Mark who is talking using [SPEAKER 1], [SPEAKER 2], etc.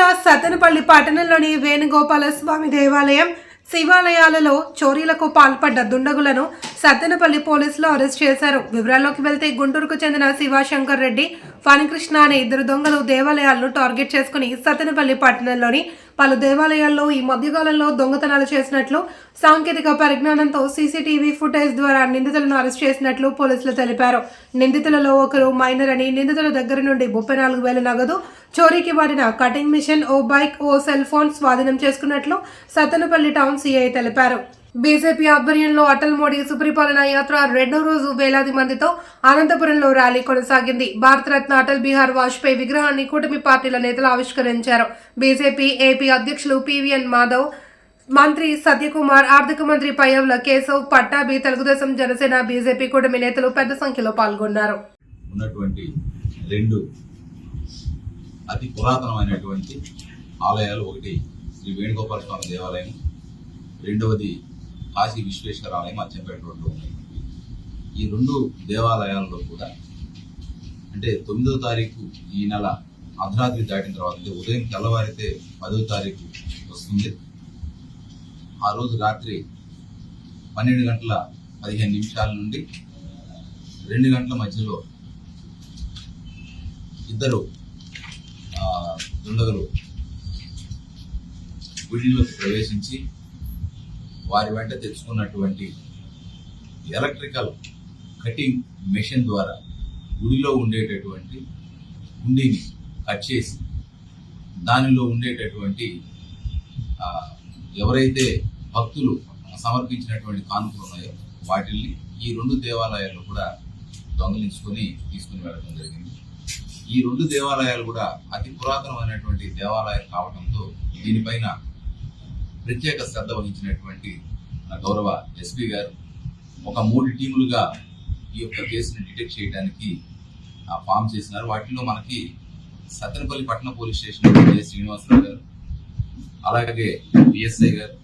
[SPEAKER 1] జిల్లా సత్తెనపల్లి పట్టణంలోని వేణుగోపాల స్వామి దేవాలయం శివాలయాలలో చోరీలకు పాల్పడ్డ దుండగులను సత్తెనపల్లి పోలీసులు అరెస్ట్ చేశారు. వివరాల్లోకి వెళ్తే గుంటూరుకు చెందిన శివాశంకర్ రెడ్డి ఫణికృష్ణ అనే ఇద్దరు దొంగలు దేవాలయాలను టార్గెట్ చేసుకుని సత్తెనపల్లి పట్టణంలోని పలు దేవాలయాల్లో ఈ మధ్యకాలంలో దొంగతనాలు చేసినట్లు సాంకేతిక పరిజ్ఞానంతో సీసీటీవీ ఫుటేజ్ ద్వారా నిందితులను అరెస్ట్ చేసినట్లు పోలీసులు తెలిపారు. నిందితులలో ఒకరు మైనర్ అని నిందితుల దగ్గర నుండి ముప్పై నాలుగు వేల నగదు చోరీకి వాడిన కటింగ్ మిషన్ ఓ బైక్ ఓ సెల్ ఫోన్ స్వాధీనం చేసుకున్నట్లు సత్తెనపల్లి టౌన్ సీఐ తెలిపారు. బీజేపీ ఆధ్వర్యంలో అటల్ మోడీ సుపరిపాలన యాత్ర రెండో రోజు వేలాది మందితో అనంతపురంలో ర్యాలీ కొనసాగింది. భారతరత్న అటల్ బిహార్ వాజ్పేయి విగ్రహాన్ని కూటమి పార్టీల నేతలు ఆవిష్కరించారు. బీజేపీ ఏపీ అధ్యక్షులు పివిఎన్ మాధవ్ మంత్రి సత్యకుమార్ ఆర్థిక మంత్రి పయ్యవుల కేశవ్ పట్టాభి తెలుగుదేశం జనసేన బీజేపీ కూటమి నేతలు పెద్ద సంఖ్యలో పాల్గొన్నారు.
[SPEAKER 2] ఉన్నటువంటి రెండు అతి పురాతనమైనటువంటి ఆలయాలు ఒకటి శ్రీ వేణుగోపాల స్వామి దేవాలయం రెండవది కాశీ విశ్వేశ్వర ఆలయం అచ్చంపేట రోడ్లో ఉన్నాయి ఈ రెండు దేవాలయాల్లో కూడా అంటే తొమ్మిదో తారీఖు ఈ నెల అర్ధరాత్రి దాటిన తర్వాత అంటే ఉదయం తెల్లవారితే పదో తారీఖు వస్తుంది. ఆ రోజు రాత్రి పన్నెండు గంటల పదిహేను నిమిషాల నుండి రెండు గంటల మధ్యలో ఇద్దరు ఆ, దుండగులు గుడిలోకి ప్రవేశించి వారి వెంట తెచ్చుకున్నటువంటి ఎలక్ట్రికల్ కటింగ్ మెషిన్ ద్వారా గుడిలో ఉండేటటువంటి గుండిని కట్ చేసి దానిలో ఉండేటటువంటి ఎవరైతే భక్తులు సమర్పించినటువంటి కానుకలు ఉన్నాయో వాటిల్ని ఈ రెండు దేవాలయాల్లో కూడా దొంగలించుకొని తీసుకుని వెళ్ళడం జరిగింది. ఈ రెండు దేవాలయాలు కూడా అతి పురాతనమైనటువంటి దేవాలయాలు కావడంతో దీనిపైన ప్రత్యేక శ్రద్ధ వహించినటువంటి గౌరవ ఎస్పీ గారు ఒక మూడు టీములుగా ఈ యొక్క కేసును డిటెక్ట్ చేయడానికి ఆ ఫామ్ చేసినారు. వాటిలో మనకి సత్తెనపల్లి పట్టణ పోలీస్ స్టేషన్ శ్రీనివాసరావు గారు అలాగే పిఎస్ఐ గారు